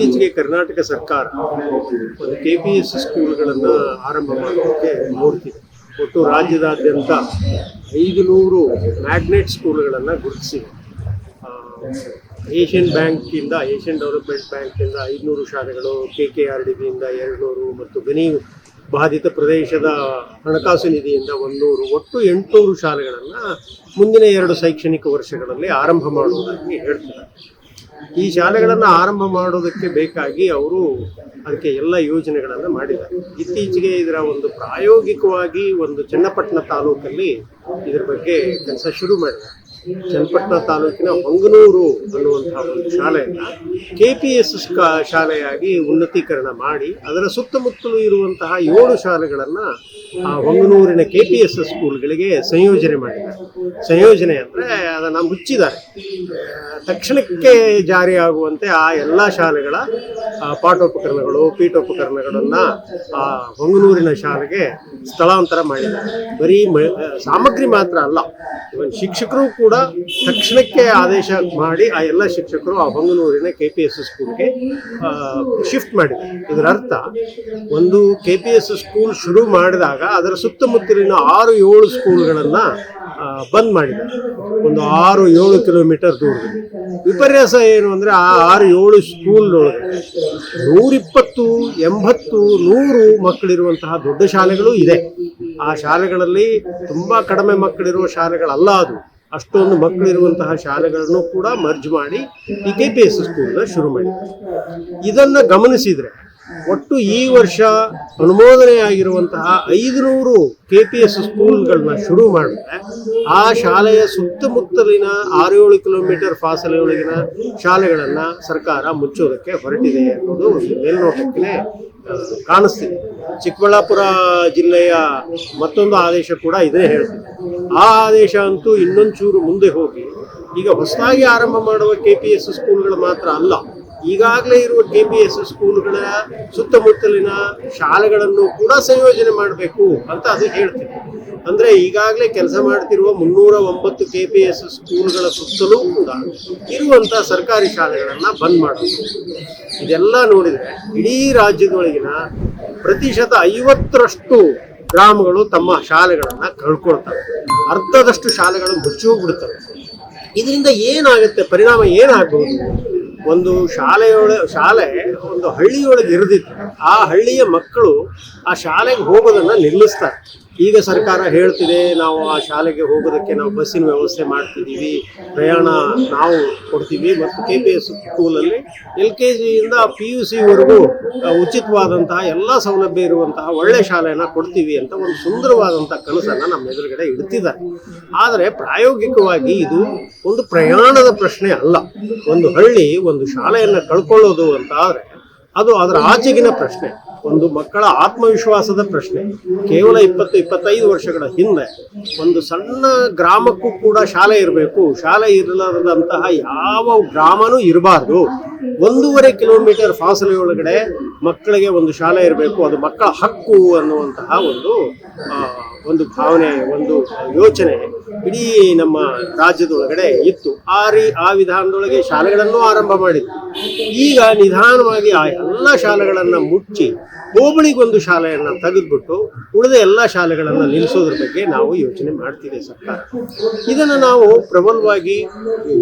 ಇತ್ತೀಚೆಗೆ ಕರ್ನಾಟಕ ಸರ್ಕಾರ ಒಂದು ಕೆ ಪಿ ಎಸ್ ಸ್ಕೂಲ್ಗಳನ್ನು ಆರಂಭ ಮಾಡೋದಕ್ಕೆ ನೋಡ್ತಿದೆ. ಒಟ್ಟು ರಾಜ್ಯದಾದ್ಯಂತ ಐದು ನೂರು ಮ್ಯಾಗ್ನೆಟ್ ಸ್ಕೂಲ್ಗಳನ್ನು ಗುರುತಿಸಿದೆ. ಏಷ್ಯನ್ ಬ್ಯಾಂಕಿಂದ ಏಷ್ಯನ್ ಡೆವಲಪ್ಮೆಂಟ್ ಬ್ಯಾಂಕಿಂದ ಐದುನೂರು ಶಾಲೆಗಳು ಕೆ ಕೆ ಆರ್ ಡಿ ಬಿಯಿಂದ ಎರಡುನೂರು ಮತ್ತು ಗನಿ ಬಾಧಿತ ಪ್ರದೇಶದ ಹಣಕಾಸು ನಿಧಿಯಿಂದ ಒಂದೂರು, ಒಟ್ಟು ಎಂಟುನೂರು ಶಾಲೆಗಳನ್ನು ಮುಂದಿನ ಎರಡು ಶೈಕ್ಷಣಿಕ ವರ್ಷಗಳಲ್ಲಿ ಆರಂಭ ಮಾಡುವುದಾಗಿ ಹೇಳ್ತಾರೆ. ಈ ಶಾಲೆಗಳನ್ನು ಆರಂಭ ಮಾಡೋದಕ್ಕೆ ಬೇಕಾಗಿ ಅವರು ಅದಕ್ಕೆ ಎಲ್ಲ ಯೋಜನೆಗಳನ್ನು ಮಾಡಿದ್ದಾರೆ. ಇತ್ತೀಚೆಗೆ ಇದರ ಒಂದು ಪ್ರಾಯೋಗಿಕವಾಗಿ ಒಂದು ಚನ್ನಪಟ್ಟಣ ತಾಲೂಕಲ್ಲಿ ಇದ್ರ ಬಗ್ಗೆ ಕೆಲಸ ಶುರು ಮಾಡಿದ್ದಾರೆ. ಚನ್ನಪಟ್ಟಣ ತಾಲೂಕಿನ ಹೊಂಗನೂರು ಅನ್ನುವಂತಹ ಒಂದು ಶಾಲೆಯನ್ನ ಕೆ ಪಿ ಎಸ್ ಶಾಲೆಯಾಗಿ ಉನ್ನತೀಕರಣ ಮಾಡಿ ಅದರ ಸುತ್ತಮುತ್ತಲು ಇರುವಂತಹ ಏಳು ಶಾಲೆಗಳನ್ನು ಆ ಹೊಂಗನೂರಿನ ಕೆ ಪಿ ಎಸ್ ಸ್ಕೂಲ್ಗಳಿಗೆ ಸಂಯೋಜನೆ ಮಾಡಿದ್ದಾರೆ. ಸಂಯೋಜನೆ ಅಂದರೆ ಅದನ್ನು ಮುಚ್ಚಿದ್ದಾರೆ. ತಕ್ಷಣಕ್ಕೆ ಜಾರಿಯಾಗುವಂತೆ ಆ ಎಲ್ಲ ಶಾಲೆಗಳ ಪಾಠೋಪಕರಣಗಳು, ಪೀಠೋಪಕರಣಗಳನ್ನು, ಆ ಹೊಂಗನೂರಿನ ಶಾಲೆಗೆ ಸ್ಥಳಾಂತರ ಮಾಡಿದ್ದಾರೆ. ಬರೀ ಸಾಮಗ್ರಿ ಮಾತ್ರ ಅಲ್ಲ, ಇವನ್ ಶಿಕ್ಷಕರು ಕೂಡ ತಕ್ಷಣಕ್ಕೆ ಆದೇಶ ಮಾಡಿ ಆ ಎಲ್ಲ ಶಿಕ್ಷಕರು ಆ ಹೊಂಗನೂರಿನ ಕೆ ಪಿ ಎಸ್ ಸ್ಕೂಲ್ಗೆ ಶಿಫ್ಟ್ ಮಾಡಿದ್ದಾರೆ. ಇದರ ಅರ್ಥ, ಒಂದು ಕೆ ಪಿ ಎಸ್ ಸ್ಕೂಲ್ ಶುರು ಮಾಡಿದಾಗ ಅದರ ಸುತ್ತಮುತ್ತಲಿನ ಆರು, ಏಳು ಸ್ಕೂಲ್ಗಳನ್ನು ಬಂದ್ ಮಾಡಿದ್ದಾರೆ. ಒಂದು ಆರು, ಏಳು ಕಿಲೋಮೀಟರ್ ದೂರದಲ್ಲಿ. ವಿಪರ್ಯಾಸ ಏನು ಅಂದರೆ ಆ ಆರು, ಏಳು ಸ್ಕೂಲ್ ನೂರಿಪ್ಪತ್ತು, ಎಂಬತ್ತು, ನೂರು ಮಕ್ಕಳಿರುವಂತಹ ದೊಡ್ಡ ಶಾಲೆಗಳು ಇದೆ. ಆ ಶಾಲೆಗಳಲ್ಲಿ ತುಂಬ ಕಡಿಮೆ ಮಕ್ಕಳಿರುವ ಶಾಲೆಗಳಲ್ಲ ಅದು. ಅಷ್ಟೊಂದು ಮಕ್ಕಳಿರುವಂತಹ ಶಾಲೆಗಳನ್ನು ಕೂಡ ಮರ್ಜ್ ಮಾಡಿ ಈ ಕೆ ಪಿ ಎಸ್ ಸ್ಕೂಲ್ನ ಶುರು ಮಾಡಿದ್ದಾರೆ ಇದನ್ನು ಗಮನಿಸಿದರೆ ಒಟ್ಟು ಈ ವರ್ಷ ಅನುಮೋದನೆಯಾಗಿರುವಂತಹ ಐದುನೂರು ಕೆ ಪಿ ಎಸ್ ಸ್ಕೂಲ್ಗಳನ್ನ ಶುರು ಮಾಡಿದ್ರೆ ಆ ಶಾಲೆಯ ಸುತ್ತಮುತ್ತಲಿನ ಆರು ಏಳು ಕಿಲೋಮೀಟರ್ ಫಾಸಲೆಯೊಳಗಿನ ಶಾಲೆಗಳನ್ನು ಸರ್ಕಾರ ಮುಚ್ಚೋದಕ್ಕೆ ಹೊರಟಿದೆ ಅನ್ನೋದು ಒಂದು ಮೇಲ್ನೋಟಕ್ಕೆ ಕಾಣಿಸ್ತಿದೆ. ಚಿಕ್ಕಬಳ್ಳಾಪುರ ಜಿಲ್ಲೆಯ ಮತ್ತೊಂದು ಆದೇಶ ಕೂಡ ಇದೇ ಹೇಳ್ತಿದೆ. ಆ ಆದೇಶ ಅಂತೂ ಇನ್ನೊಂಚೂರು ಮುಂದೆ ಹೋಗಿ ಈಗ ಹೊಸದಾಗಿ ಆರಂಭ ಮಾಡುವ ಕೆ ಪಿ ಎಸ್ ಸ್ಕೂಲ್ಗಳು ಮಾತ್ರ ಅಲ್ಲ. ಈಗಾಗಲೇ ಇರುವ ಕೆ ಪಿ ಎಸ್ ಸ್ಕೂಲ್ಗಳ ಸುತ್ತಮುತ್ತಲಿನ ಶಾಲೆಗಳನ್ನು ಕೂಡ ಸಂಯೋಜನೆ ಮಾಡಬೇಕು ಅಂತ ಅದು ಹೇಳ್ತೀನಿ ಅಂದರೆ ಈಗಾಗಲೇ ಕೆಲಸ ಮಾಡ್ತಿರುವ ಮುನ್ನೂರ ಒಂಬತ್ತು ಕೆ ಪಿ ಎಸ್ ಸ್ಕೂಲ್ಗಳ ಸುತ್ತಲೂ ಕೂಡ ಇರುವಂಥ ಸರ್ಕಾರಿ ಶಾಲೆಗಳನ್ನು ಬಂದ್ ಮಾಡೋದು. ಇದೆಲ್ಲ ನೋಡಿದರೆ ಇಡೀ ರಾಜ್ಯದೊಳಗಿನ ಪ್ರತಿಶತ ಐವತ್ತರಷ್ಟು ಗ್ರಾಮಗಳು ತಮ್ಮ ಶಾಲೆಗಳನ್ನು ಕಳ್ಕೊಳ್ತವೆ. ಅರ್ಧದಷ್ಟು ಶಾಲೆಗಳು ಮುಚ್ಚಿ ಹೋಗ್ಬಿಡ್ತವೆ. ಇದರಿಂದ ಏನಾಗುತ್ತೆ? ಪರಿಣಾಮ ಏನಾಗಬಹುದು ಒಂದು ಶಾಲೆಯೊಳ ಶಾಲೆ ಒಂದು ಹಳ್ಳಿಯೊಳಗೆ ಇರದಿತ್ತು. ಆ ಹಳ್ಳಿಯ ಮಕ್ಕಳು ಆ ಶಾಲೆಗೆ ಹೋಗೋದನ್ನ ನಿಲ್ಲಿಸ್ತಾರೆ. ಈಗ ಸರ್ಕಾರ ಹೇಳ್ತಿದೆ ನಾವು ಆ ಶಾಲೆಗೆ ಹೋಗೋದಕ್ಕೆ ನಾವು ಬಸ್ಸಿನ ವ್ಯವಸ್ಥೆ ಮಾಡ್ತಿದ್ದೀವಿ, ಪ್ರಯಾಣ ನಾವು ಕೊಡ್ತೀವಿ ಮತ್ತು ಕೆ ಪಿ ಎಸ್ ಸ್ಕೂಲಲ್ಲಿ ಎಲ್ ಕೆ ಜಿಯಿಂದ ಪಿ ಯು ಸಿವರೆಗೂ ಉಚಿತವಾದಂತಹ ಎಲ್ಲ ಸೌಲಭ್ಯ ಇರುವಂತಹ ಒಳ್ಳೆ ಶಾಲೆಯನ್ನು ಕೊಡ್ತೀವಿ ಅಂತ ಒಂದು ಸುಂದರವಾದಂಥ ಕನಸನ್ನು ನಮ್ಮ ಎದುರುಗಡೆ ಇಡ್ತಿದ್ದಾರೆ. ಆದರೆ ಪ್ರಾಯೋಗಿಕವಾಗಿ ಇದು ಒಂದು ಪ್ರಯಾಣದ ಪ್ರಶ್ನೆ ಅಲ್ಲ. ಒಂದು ಹಳ್ಳಿ ಒಂದು ಶಾಲೆಯನ್ನು ಕಳ್ಕೊಳ್ಳೋದು ಅಂತ ಆದರೆ ಅದು ಅದರ ಆಚೆಗಿನ ಪ್ರಶ್ನೆ. ಒಂದು ಮಕ್ಕಳ ಆತ್ಮವಿಶ್ವಾಸದ ಪ್ರಶ್ನೆ. ಕೇವಲ ಇಪ್ಪತ್ತು, ಇಪ್ಪತ್ತೈದು ವರ್ಷಗಳ ಹಿಂದೆ ಒಂದು ಸಣ್ಣ ಗ್ರಾಮಕ್ಕೂ ಕೂಡ ಶಾಲೆ ಇರಬೇಕು. ಶಾಲೆ ಇರಲಾರದಂತಹ ಯಾವ ಗ್ರಾಮನೂ ಇರಬಾರ್ದು. ಒಂದೂವರೆ ಕಿಲೋಮೀಟರ್ ಫಾಸಲೆಯೊಳಗಡೆ ಮಕ್ಕಳಿಗೆ ಒಂದು ಶಾಲೆ ಇರಬೇಕು. ಅದು ಮಕ್ಕಳ ಹಕ್ಕು ಅನ್ನುವಂತಹ ಒಂದು ಒಂದು ಭಾವನೆ, ಒಂದು ಯೋಚನೆ. ಇಡೀ ನಮ್ಮ ರಾಜ್ಯದೊಳಗಡೆ ಇತ್ತು. ಆ ರೀ, ಆ ವಿಧಾನದೊಳಗೆ ಶಾಲೆಗಳನ್ನು ಆರಂಭ ಮಾಡಿದ್ರು. ಈಗ ನಿಧಾನವಾಗಿ ಆ ಎಲ್ಲ ಶಾಲೆಗಳನ್ನು ಮುಚ್ಚಿ ಹೋಬಳಿಗೊಂದು ಶಾಲೆಯನ್ನು ತೆಗೆದುಬಿಟ್ಟು ಉಳಿದ ಎಲ್ಲ ಶಾಲೆಗಳನ್ನು ನಿಲ್ಲಿಸೋದ್ರ ಬಗ್ಗೆ ನಾವು ಯೋಚನೆ ಮಾಡ್ತಿದೆ ಸರ್ಕಾರ. ಇದನ್ನು ನಾವು ಪ್ರಬಲವಾಗಿ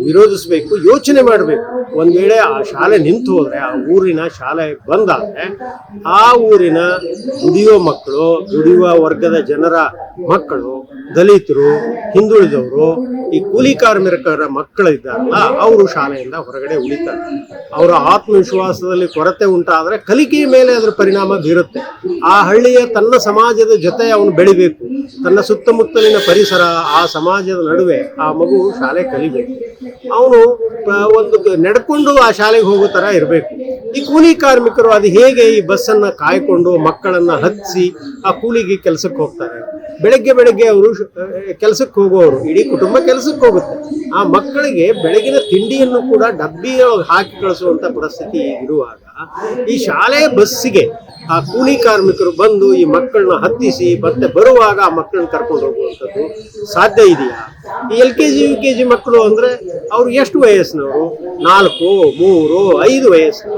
ವಿರೋಧಿಸಬೇಕು, ಯೋಚನೆ ಮಾಡಬೇಕು. ಒಂದು ವೇಳೆ ಆ ಶಾಲೆ ನಿಂತು ಹೋದರೆ, ಆ ಊರಿನ ಶಾಲೆ ಬಂದಾದರೆ, ಆ ಊರಿನ ದುಡಿಯುವ ಮಕ್ಕಳು, ದುಡಿಯುವ ವರ್ಗದ ಜನರ ಮಕ್ಕಳು, ದಲಿತರು ಹಿಂದುಳಿದವರು, ಈ ಕೂಲಿ ಕಾರ್ಮಿಕರ ಮಕ್ಕಳಿದ್ದಾರಲ್ಲ, ಅವರು ಶಾಲೆಯಿಂದ ಹೊರಗಡೆ ಉಳಿತಾರೆ. ಅವರ ಆತ್ಮವಿಶ್ವಾಸದಲ್ಲಿ ಕೊರತೆ ಉಂಟಾದರೆ ಕಲಿಕೆಯ ಮೇಲೆ ಅದರ ಪರಿಣಾಮ ಬೀರುತ್ತೆ. ಆ ಹಳ್ಳಿಯ ತನ್ನ ಸಮಾಜದ ಜೊತೆ ಅವನು ಬೆಳಿಬೇಕು. ತನ್ನ ಸುತ್ತಮುತ್ತಲಿನ ಪರಿಸರ, ಆ ಸಮಾಜದ ನಡುವೆ ಆ ಮಗು ಶಾಲೆ ಕಲಿಬೇಕು. ಅವನು ಒಂದು ನಡ್ಕೊಂಡು ಆ ಶಾಲೆಗೆ ಹೋಗೋ ಥರ ಇರಬೇಕು. ಈ ಕೂಲಿ ಕಾರ್ಮಿಕರು ಅದು ಹೇಗೆ ಈ ಬಸ್ಸನ್ನು ಕಾಯ್ಕೊಂಡು ಮಕ್ಕಳನ್ನು ಹತ್ತಿಸಿ ಆ ಕೂಲಿಗೆ ಕೆಲಸಕ್ಕೆ ಹೋಗ್ತಾರೆ? ಬೆಳಗ್ಗೆ ಬೆಳಗ್ಗೆ ಅವರು ಕೆಲಸಕ್ಕೆ ಹೋಗೋರು ಇಡೀ ಕುಟುಂಬ ಕೆಲಸಕ್ಕೆ ಹೋಗುತ್ತೆ. ಆ ಮಕ್ಕಳಿಗೆ ಬೆಳಗಿನ ತಿಂಡಿಯನ್ನು ಕೂಡ ಡಬ್ಬಿಯೊಳಗೆ ಹಾಕಿ ಕಳಿಸುವಂತ ಪರಿಸ್ಥಿತಿ ಇರುವಾಗ ಈ ಶಾಲೆ ಬಸ್ಸಿಗೆ ಆ ಕೂಲಿ ಕಾರ್ಮಿಕರು ಬಂದು ಈ ಮಕ್ಕಳನ್ನ ಹತ್ತಿಸಿ ಮತ್ತೆ ಬರುವಾಗ ಆ ಮಕ್ಕಳನ್ನ ಕರ್ಕೊಂಡು ಹೋಗುವಂಥದ್ದು ಸಾಧ್ಯ ಇದೆಯಾ? ಈ L K G, U K G ಮಕ್ಕಳು ಅಂದ್ರೆ ಅವ್ರು ಎಷ್ಟು ವಯಸ್ಸಿನವರು? ನಾಲ್ಕು, ಮೂರು, ಐದು ವಯಸ್ಸು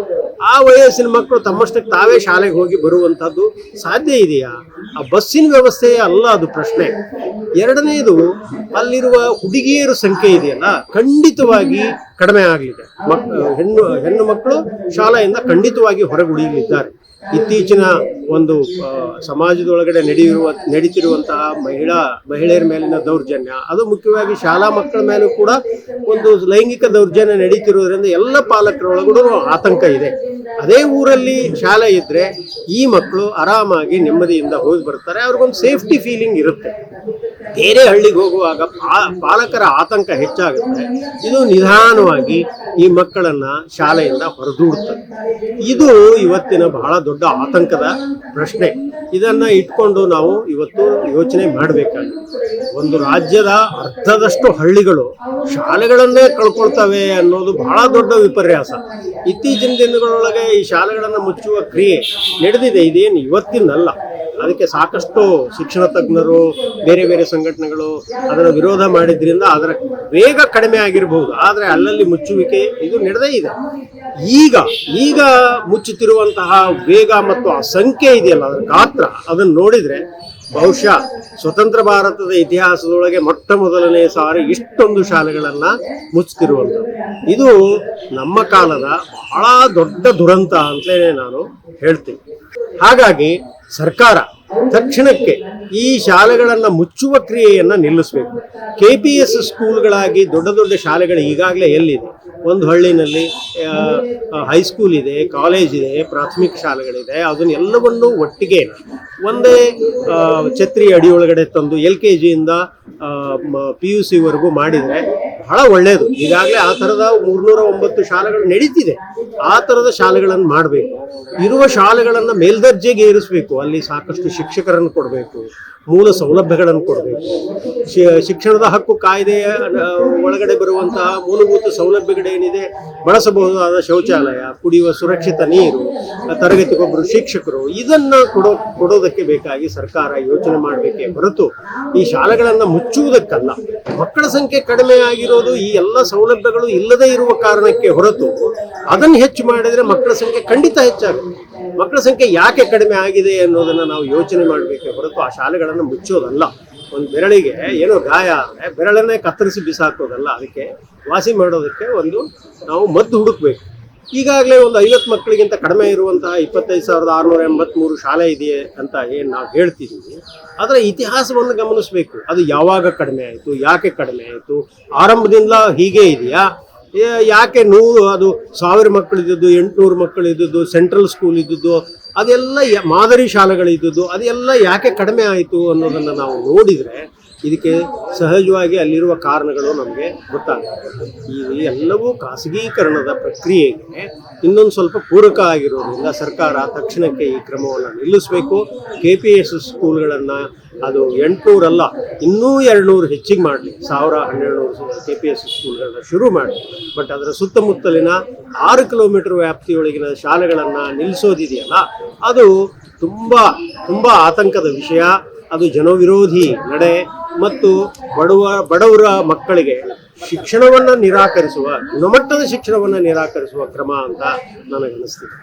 ಆ ವಯಸ್ಸಿನ ಮಕ್ಕಳು ತಮ್ಮಷ್ಟಕ್ಕೆ ತಾವೇ ಶಾಲೆಗೆ ಹೋಗಿ ಬರುವಂಥದ್ದು ಸಾಧ್ಯ ಇದೆಯಾ? ಆ ಬಸ್ಸಿನ ವ್ಯವಸ್ಥೆಯೇ ಅಲ್ಲ, ಅದು ಪ್ರಶ್ನೆ. ಎರಡನೇದು, ಅಲ್ಲಿರುವ ಹುಡುಗಿಯರ ಸಂಖ್ಯೆ ಇದೆಯಲ್ಲ, ಖಂಡಿತವಾಗಿ ಕಡಿಮೆ ಆಗಲಿದೆ. ಮಕ್ ಹೆಣ್ಣು ಹೆಣ್ಣು ಮಕ್ಕಳು ಶಾಲೆಯಿಂದ ಖಂಡಿತವಾಗಿ ಹೊರಗುಳಿಯಲಿದ್ದಾರೆ. ಇತ್ತೀಚಿನ ಒಂದು ಸಮಾಜದೊಳಗಡೆ ನಡೆಯುವ, ನಡೀತಿರುವಂತಹ ಮಹಿಳಾ, ಮಹಿಳೆಯರ ಮೇಲಿನ ದೌರ್ಜನ್ಯ, ಅದು ಮುಖ್ಯವಾಗಿ ಶಾಲಾ ಮಕ್ಕಳ ಮೇಲೂ ಕೂಡ ಒಂದು ಲೈಂಗಿಕ ದೌರ್ಜನ್ಯ ನಡೀತಿರುವುದರಿಂದ ಎಲ್ಲ ಪಾಲಕರೊಳಗೂ ಆತಂಕ ಇದೆ. ಅದೇ ಊರಲ್ಲಿ ಶಾಲೆ ಇದ್ರೆ ಈ ಮಕ್ಕಳು ಆರಾಮಾಗಿ ನೆಮ್ಮದಿಯಿಂದ ಹೋಗಿ ಬರ್ತಾರೆ, ಅವ್ರಿಗೊಂದು ಸೇಫ್ಟಿ ಫೀಲಿಂಗ್ ಇರುತ್ತೆ. ಬೇರೆ ಹಳ್ಳಿಗೆ ಹೋಗುವಾಗ ಪಾಲಕರ ಆತಂಕ ಹೆಚ್ಚಾಗುತ್ತೆ. ಇದು ನಿಧಾನವಾಗಿ ಈ ಮಕ್ಕಳನ್ನ ಶಾಲೆಯಿಂದ ಹೊರದೂಡುತ್ತೆ ಇದು ಇವತ್ತಿನ ಬಹಳ ದೊಡ್ಡ ಆತಂಕದ ಪ್ರಶ್ನೆ. ಇದನ್ನ ಇಟ್ಕೊಂಡು ನಾವು ಇವತ್ತು ಯೋಚನೆ ಮಾಡಬೇಕಾಗಿದೆ. ಒಂದು ರಾಜ್ಯದ ಅರ್ಧದಷ್ಟು ಹಳ್ಳಿಗಳು ಶಾಲೆಗಳನ್ನೇ ಕಳ್ಕೊಳ್ತವೆ ಅನ್ನೋದು ಬಹಳ ದೊಡ್ಡ ವಿಪರ್ಯಾಸ. ಇತ್ತೀಚಿನ ದಿನಗಳೊಳಗೆ ಈ ಶಾಲೆಗಳನ್ನು ಮುಚ್ಚುವ ಕ್ರಿಯೆ ನಡೆದಿದೆ. ಇದೇನು ಇವತ್ತಿಂದಲ್ಲ ಅದಕ್ಕೆ ಸಾಕಷ್ಟು ಶಿಕ್ಷಣ ತಜ್ಞರು, ಬೇರೆ ಬೇರೆ ಸಂಘಟನೆಗಳು ಅದರ ವಿರೋಧ ಮಾಡಿದ್ರಿಂದ ಅದರ ವೇಗ ಕಡಿಮೆ ಆಗಿರಬಹುದು. ಆದರೆ ಅಲ್ಲಲ್ಲಿ ಮುಚ್ಚುವಿಕೆ ಇದು ನಡೆದೇ ಇದೆ. ಈಗ ಈಗ ಮುಚ್ಚುತ್ತಿರುವಂತಹ ವೇಗ ಮತ್ತು ಆ ಸಂಖ್ಯೆ ಇದೆಯಲ್ಲ, ಅದರ ಗಾತ್ರ ಅದನ್ನು ನೋಡಿದರೆ ಬಹುಶಃ ಸ್ವತಂತ್ರ ಭಾರತದ ಇತಿಹಾಸದೊಳಗೆ ಮೊಟ್ಟ ಮೊದಲನೇ ಸಾರಿ ಇಷ್ಟೊಂದು ಶಾಲೆಗಳನ್ನು ಮುಚ್ಚುತ್ತಿರುವಂಥದ್ದು ಇದು ನಮ್ಮ ಕಾಲದ ಬಹಳ ದೊಡ್ಡ ದುರಂತ ಅಂತಲೇ ನಾನು ಹೇಳ್ತೀನಿ. ಹಾಗಾಗಿ ಸರ್ಕಾರ ತಕ್ಷಣಕ್ಕೆ ಈ ಶಾಲೆಗಳನ್ನು ಮುಚ್ಚುವ ಕ್ರಿಯೆಯನ್ನು ನಿಲ್ಲಿಸಬೇಕು. ಕೆ ಪಿ ಎಸ್ ಸ್ಕೂಲ್ಗಳಾಗಿ ದೊಡ್ಡ ದೊಡ್ಡ ಶಾಲೆಗಳು ಈಗಾಗಲೇ ಎಲ್ಲಿದೆ? ಒಂದು ಹಳ್ಳಿನಲ್ಲಿ ಹೈಸ್ಕೂಲ್ ಇದೆ ಕಾಲೇಜ್ ಇದೆ, ಪ್ರಾಥಮಿಕ ಶಾಲೆಗಳಿದೆ, ಅದನ್ನೆಲ್ಲವನ್ನು ಒಟ್ಟಿಗೆ ಒಂದೇ ಛತ್ರಿ ಅಡಿಯೊಳಗಡೆ ತಂದು ಎಲ್ ಕೆ ಜಿಯಿಂದ ಪಿ ಯು ಸಿವರೆಗೂ ಮಾಡಿದರೆ ಬಹಳ ಒಳ್ಳೆಯದು ಈಗಾಗಲೇ ಆ ಥರದ ಮೂರ್ನೂರ ಒಂಬತ್ತು ಶಾಲೆಗಳು ನಡೀತಿದೆ. ಆ ಥರದ ಶಾಲೆಗಳನ್ನು ಮಾಡಬೇಕು. ಇರುವ ಶಾಲೆಗಳನ್ನು ಮೇಲ್ದರ್ಜೆಗೆ ಏರಿಸಬೇಕು. ಅಲ್ಲಿ ಸಾಕಷ್ಟು ಶಿಕ್ಷಕರನ್ನು ಕೊಡಬೇಕು, ಮೂಲ ಸೌಲಭ್ಯಗಳನ್ನು ಕೊಡಬೇಕು. ಶಿಕ್ಷಣದ ಹಕ್ಕು ಕಾಯ್ದೆಯ ಒಳಗಡೆ ಬರುವಂತಹ ಮೂಲಭೂತ ಸೌಲಭ್ಯಗಳೇನಿದೆ, ಬಳಸಬಹುದಾದ ಶೌಚಾಲಯ, ಕುಡಿಯುವ ಸುರಕ್ಷಿತ ನೀರು ತರಗತಿಗೊಬ್ಬರು ಶಿಕ್ಷಕರು, ಇದನ್ನು ಕೊಡೋ, ಕೊಡೋದಕ್ಕೆ ಬೇಕಾಗಿ ಸರ್ಕಾರ ಯೋಚನೆ ಮಾಡಬೇಕೇ ಹೊರತು ಈ ಶಾಲೆಗಳನ್ನು ಮುಚ್ಚುವುದಕ್ಕಲ್ಲ. ಮಕ್ಕಳ ಸಂಖ್ಯೆ ಕಡಿಮೆ ಆಗಿರೋದು ಈ ಎಲ್ಲ ಸೌಲಭ್ಯಗಳು ಇಲ್ಲದೇ ಇರುವ ಕಾರಣಕ್ಕೆ ಹೊರತು ಅದನ್ನು ಹೆಚ್ಚು ಮಾಡಿದ್ರೆ ಮಕ್ಕಳ ಸಂಖ್ಯೆ ಖಂಡಿತ ಮಕ್ಕಳ ಸಂಖ್ಯೆ ಯಾಕೆ ಕಡಿಮೆ ಆಗಿದೆ ಅನ್ನೋದನ್ನ ನಾವು ಯೋಚನೆ ಮಾಡಬೇಕೇ ಹೊರತು ಆ ಶಾಲೆಗಳನ್ನು ಮುಚ್ಚೋದಲ್ಲ. ಒಂದು ಬೆರಳಿಗೆ ಏನೋ ಗಾಯ ಆದರೆ ಬೆರಳನ್ನೇ ಕತ್ತರಿಸಿ ಬಿಸಾಕೋದಲ್ಲ. ಅದಕ್ಕೆ ವಾಸಿ ಮಾಡೋದಕ್ಕೆ ಒಂದು ನಾವು ಮದ್ದು ಹುಡುಕ್ಬೇಕು. ಈಗಾಗಲೇ ಒಂದು ಐವತ್ತು ಮಕ್ಕಳಿಗಿಂತ ಕಡಿಮೆ ಇರುವಂತಹ ಇಪ್ಪತ್ತೈದು ಸಾವಿರದ ಆರುನೂರ ಎಂಬತ್ಮೂರು ಶಾಲೆ ಇದೆ ಅಂತ ಏನು ನಾವು ಹೇಳ್ತಿದ್ದೀವಿ ಅದರ ಇತಿಹಾಸವನ್ನು ಗಮನಿಸಬೇಕು. ಅದು ಯಾವಾಗ ಕಡಿಮೆ ಆಯಿತು, ಯಾಕೆ ಕಡಿಮೆ ಆಯಿತು ಆರಂಭದಿಂದ ಹೀಗೆ ಇದೆಯಾ? ಯಾಕೆ ನೂರು, ಅದು ಸಾವಿರ ಮಕ್ಕಳಿದ್ದದ್ದು, ಎಂಟುನೂರು ಮಕ್ಕಳಿದ್ದದ್ದು, ಸೆಂಟ್ರಲ್ ಸ್ಕೂಲ್ ಇದ್ದದ್ದು, ಅದೆಲ್ಲ ಮಾದರಿ ಶಾಲೆಗಳಿದ್ದದ್ದು, ಅದೆಲ್ಲ ಯಾಕೆ ಕಡಿಮೆ ಆಯಿತು ಅನ್ನೋದನ್ನು ನಾವು ನೋಡಿದರೆ ಇದಕ್ಕೆ ಸಹಜವಾಗಿ ಅಲ್ಲಿರುವ ಕಾರಣಗಳು ನಮಗೆ ಗೊತ್ತಾಗುತ್ತೆ ಈ ಎಲ್ಲವೂ ಖಾಸಗೀಕರಣದ ಪ್ರಕ್ರಿಯೆಗೆ ಇನ್ನೊಂದು ಸ್ವಲ್ಪ ಪೂರಕ ಆಗಿರೋದ್ರಿಂದ ಸರ್ಕಾರ ತಕ್ಷಣಕ್ಕೆ ಈ ಕ್ರಮವನ್ನು ನಿಲ್ಲಿಸಬೇಕು. ಕೆ ಪಿ ಎಸ್ ಸ್ಕೂಲ್ಗಳನ್ನು ಅದು ಎಂಟುನೂರಲ್ಲ, ಇನ್ನೂ ಎರಡುನೂರು ಹೆಚ್ಚಿಗೆ ಮಾಡಲಿ. ಸಾವಿರ ಹನ್ನೆರಡು ಕೆ ಪಿ ಎಸ್ ಸ್ಕೂಲ್ಗಳನ್ನು ಶುರು ಮಾಡಿ ಬಟ್ ಅದರ ಸುತ್ತಮುತ್ತಲಿನ ಆರು ಕಿಲೋಮೀಟರ್ ವ್ಯಾಪ್ತಿಯೊಳಗಿನ ಶಾಲೆಗಳನ್ನು ನಿಲ್ಲಿಸೋದಿದೆಯಲ್ಲ ಅದು ತುಂಬ ತುಂಬ ಆತಂಕದ ವಿಷಯ. ಅದು ಜನವಿರೋಧಿ ನಡೆ ಮತ್ತು ಬಡವ, ಬಡವರ ಮಕ್ಕಳಿಗೆ ಶಿಕ್ಷಣವನ್ನು ನಿರಾಕರಿಸುವ ಗುಣಮಟ್ಟದ ಶಿಕ್ಷಣವನ್ನು ನಿರಾಕರಿಸುವ ಕ್ರಮ ಅಂತ ನನಗನ್ನಿಸ್ತಿದೆ.